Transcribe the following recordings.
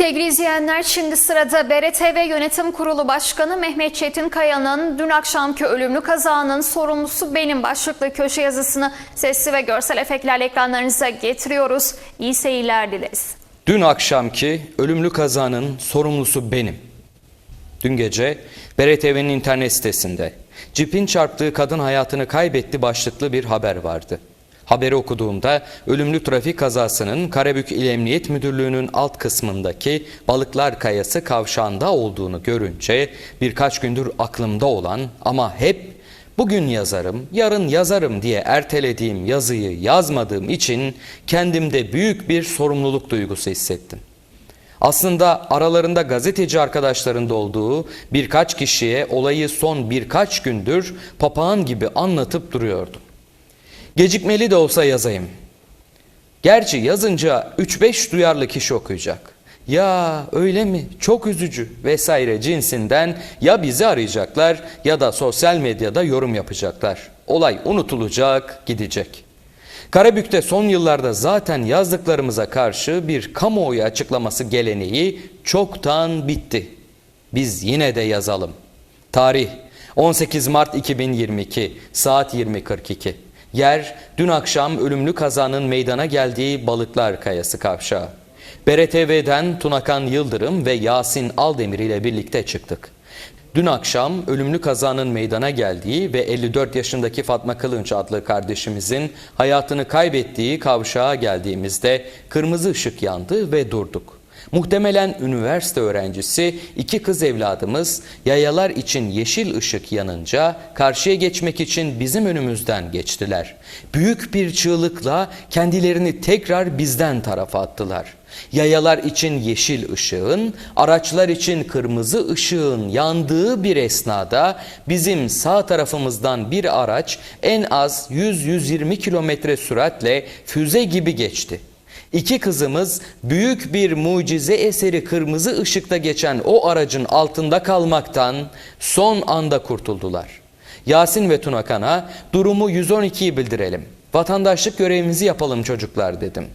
Sevgili izleyenler şimdi sırada BRTV Yönetim Kurulu Başkanı Mehmet Çetin Kaya'nın dün akşamki ölümlü kazanın sorumlusu benim başlıklı köşe yazısını sesli ve görsel efektlerle ekranlarınıza getiriyoruz. İyi seyirler dileriz. Dün akşamki ölümlü kazanın sorumlusu benim. Dün gece BRTV'nin internet sitesinde cipin çarptığı kadın hayatını kaybetti başlıklı bir haber vardı. Haberi okuduğumda ölümlü trafik kazasının Karabük İl Emniyet Müdürlüğü'nün alt kısmındaki Balıklar Kayası kavşağında olduğunu görünce birkaç gündür aklımda olan ama hep bugün yazarım, yarın yazarım diye ertelediğim yazıyı yazmadığım için kendimde büyük bir sorumluluk duygusu hissettim. Aslında aralarında gazeteci arkadaşlarında olduğu birkaç kişiye olayı son birkaç gündür papağan gibi anlatıp duruyordum. Gecikmeli de olsa yazayım. Gerçi yazınca 3-5 duyarlı kişi okuyacak. Ya öyle mi? Çok üzücü vesaire cinsinden ya bizi arayacaklar ya da sosyal medyada yorum yapacaklar. Olay unutulacak, gidecek. Karabük'te son yıllarda zaten yazdıklarımıza karşı bir kamuoyu açıklaması geleneği çoktan bitti. Biz yine de yazalım. Tarih 18 Mart 2022 saat 20.42. Yer dün akşam ölümlü kazanın meydana geldiği Balıklar Kayası kavşağı. BRTV'den Tunakan Yıldırım ve Yasin Aldemir ile birlikte çıktık. Dün akşam ölümlü kazanın meydana geldiği ve 54 yaşındaki Fatma Kılınç adlı kardeşimizin hayatını kaybettiği kavşağa geldiğimizde kırmızı ışık yandı ve durduk. Muhtemelen üniversite öğrencisi iki kız evladımız yayalar için yeşil ışık yanınca karşıya geçmek için bizim önümüzden geçtiler. Büyük bir çığlıkla kendilerini tekrar bizden tarafa attılar. Yayalar için yeşil ışığın, araçlar için kırmızı ışığın yandığı bir esnada bizim sağ tarafımızdan bir araç en az 100-120 kilometre süratle füze gibi geçti. İki kızımız büyük bir mucize eseri kırmızı ışıkta geçen o aracın altında kalmaktan son anda kurtuldular. Yasin ve Tunakan'a durumu 112'yi bildirelim. Vatandaşlık görevimizi yapalım çocuklar dedim.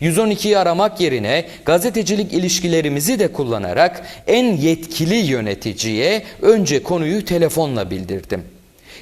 112'yi aramak yerine gazetecilik ilişkilerimizi de kullanarak en yetkili yöneticiye önce konuyu telefonla bildirdim.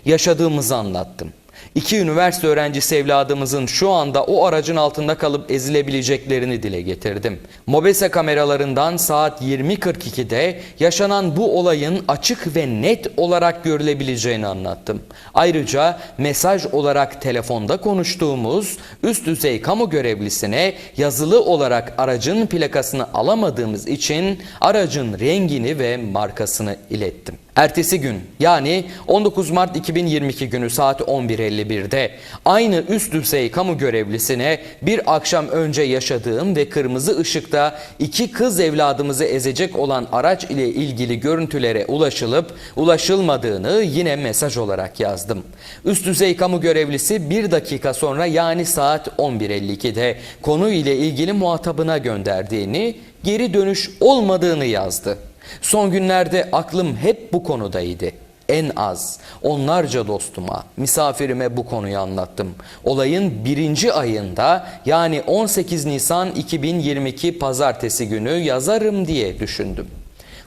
Yaşadığımızı anlattım. İki üniversite öğrencisi evladımızın şu anda o aracın altında kalıp ezilebileceklerini dile getirdim. Mobese kameralarından saat 20.42'de yaşanan bu olayın açık ve net olarak görülebileceğini anlattım. Ayrıca mesaj olarak telefonda konuştuğumuz üst düzey kamu görevlisine yazılı olarak aracın plakasını alamadığımız için aracın rengini ve markasını ilettim. Ertesi gün yani 19 Mart 2022 günü saat 11.51'de aynı üst düzey kamu görevlisine bir akşam önce yaşadığım ve kırmızı ışıkta iki kız evladımızı ezecek olan araç ile ilgili görüntülere ulaşılıp ulaşılmadığını yine mesaj olarak yazdım. Üst düzey kamu görevlisi bir dakika sonra yani saat 11.52'de konu ile ilgili muhatabına gönderdiğini geri dönüş olmadığını yazdı. Son günlerde aklım hep bu konudaydı. En az onlarca dostuma, misafirime bu konuyu anlattım. Olayın birinci ayında yani 18 Nisan 2022 pazartesi günü yazarım diye düşündüm.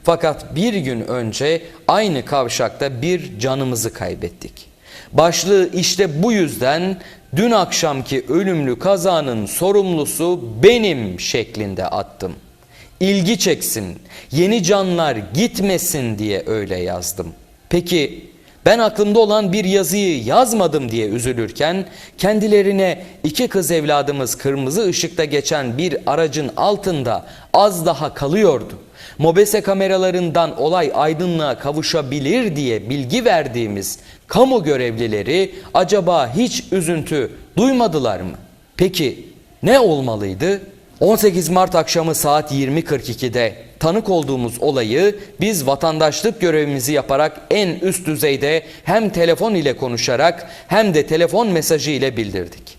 Fakat bir gün önce aynı kavşakta bir canımızı kaybettik. Başlığı işte bu yüzden dün akşamki ölümlü kazanın sorumlusu benim şeklinde attım ilgi çeksin, yeni canlar gitmesin diye öyle yazdım. Peki ben aklımda olan bir yazıyı yazmadım diye üzülürken kendilerine iki kız evladımız kırmızı ışıkta geçen bir aracın altında az daha kalıyordu. Mobese kameralarından olay aydınlığa kavuşabilir diye bilgi verdiğimiz kamu görevlileri acaba hiç üzüntü duymadılar mı? Peki ne olmalıydı? 18 Mart akşamı saat 20.42'de tanık olduğumuz olayı biz vatandaşlık görevimizi yaparak en üst düzeyde hem telefon ile konuşarak hem de telefon mesajı ile bildirdik.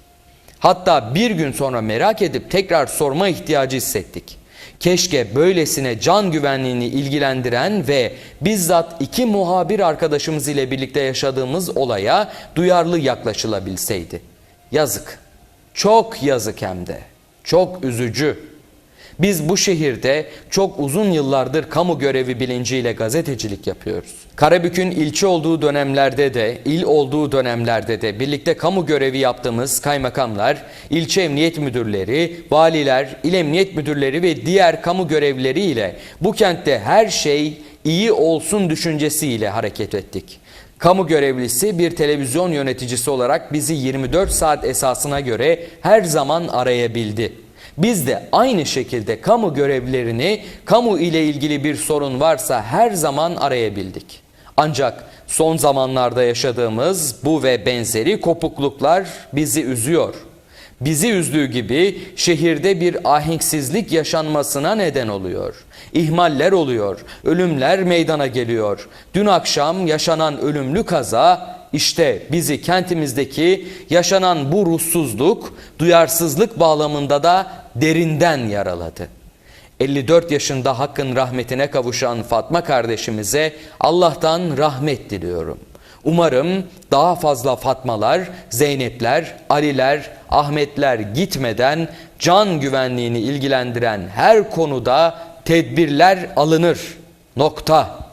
Hatta bir gün sonra merak edip tekrar sorma ihtiyacı hissettik. Keşke böylesine can güvenliğini ilgilendiren ve bizzat iki muhabir arkadaşımız ile birlikte yaşadığımız olaya duyarlı yaklaşılabilseydi. Yazık. Çok yazık hem de. Çok üzücü. Biz bu şehirde çok uzun yıllardır kamu görevi bilinciyle gazetecilik yapıyoruz. Karabük'ün ilçe olduğu dönemlerde de, il olduğu dönemlerde de birlikte kamu görevi yaptığımız kaymakamlar, ilçe emniyet müdürleri, valiler, il emniyet müdürleri ve diğer kamu görevlileriyle bu kentte her şey iyi olsun düşüncesiyle hareket ettik. Kamu görevlisi bir televizyon yöneticisi olarak bizi 24 saat esasına göre her zaman arayabildi. Biz de aynı şekilde kamu görevlilerini kamu ile ilgili bir sorun varsa her zaman arayabildik. Ancak son zamanlarda yaşadığımız bu ve benzeri kopukluklar bizi üzüyor. Bizi üzdüğü gibi şehirde bir ahenksizlik yaşanmasına neden oluyor. İhmaller oluyor, ölümler meydana geliyor. Dün akşam yaşanan ölümlü kaza işte bizi kentimizdeki yaşanan bu ruhsuzluk, duyarsızlık bağlamında da derinden yaraladı. 54 yaşında hakkın rahmetine kavuşan Fatma kardeşimize Allah'tan rahmet diliyorum. Umarım daha fazla Fatmalar, Zeynepler, Aliler, Ahmetler gitmeden can güvenliğini ilgilendiren her konuda tedbirler alınır. Nokta.